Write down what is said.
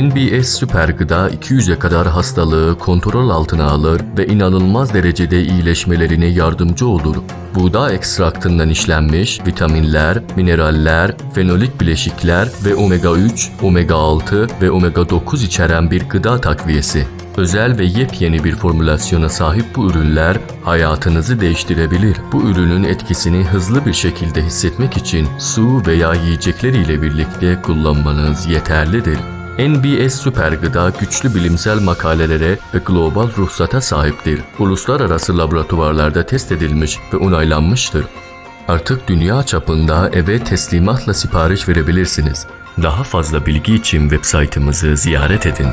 NBS süper gıda 200'e kadar hastalığı kontrol altına alır ve inanılmaz derecede iyileşmelerine yardımcı olur. Buğday ekstraktından işlenmiş vitaminler, mineraller, fenolik bileşikler ve omega 3, omega 6 ve omega 9 içeren bir gıda takviyesi. Özel ve yepyeni bir formülasyona sahip bu ürünler hayatınızı değiştirebilir. Bu ürünün etkisini hızlı bir şekilde hissetmek için su veya yiyecekler ile birlikte kullanmanız yeterlidir. NBS Süper Gıda güçlü bilimsel makalelere ve global ruhsata sahiptir. Uluslararası laboratuvarlarda test edilmiş ve onaylanmıştır. Artık dünya çapında eve teslimatla sipariş verebilirsiniz. Daha fazla bilgi için web saytımızı ziyaret edin.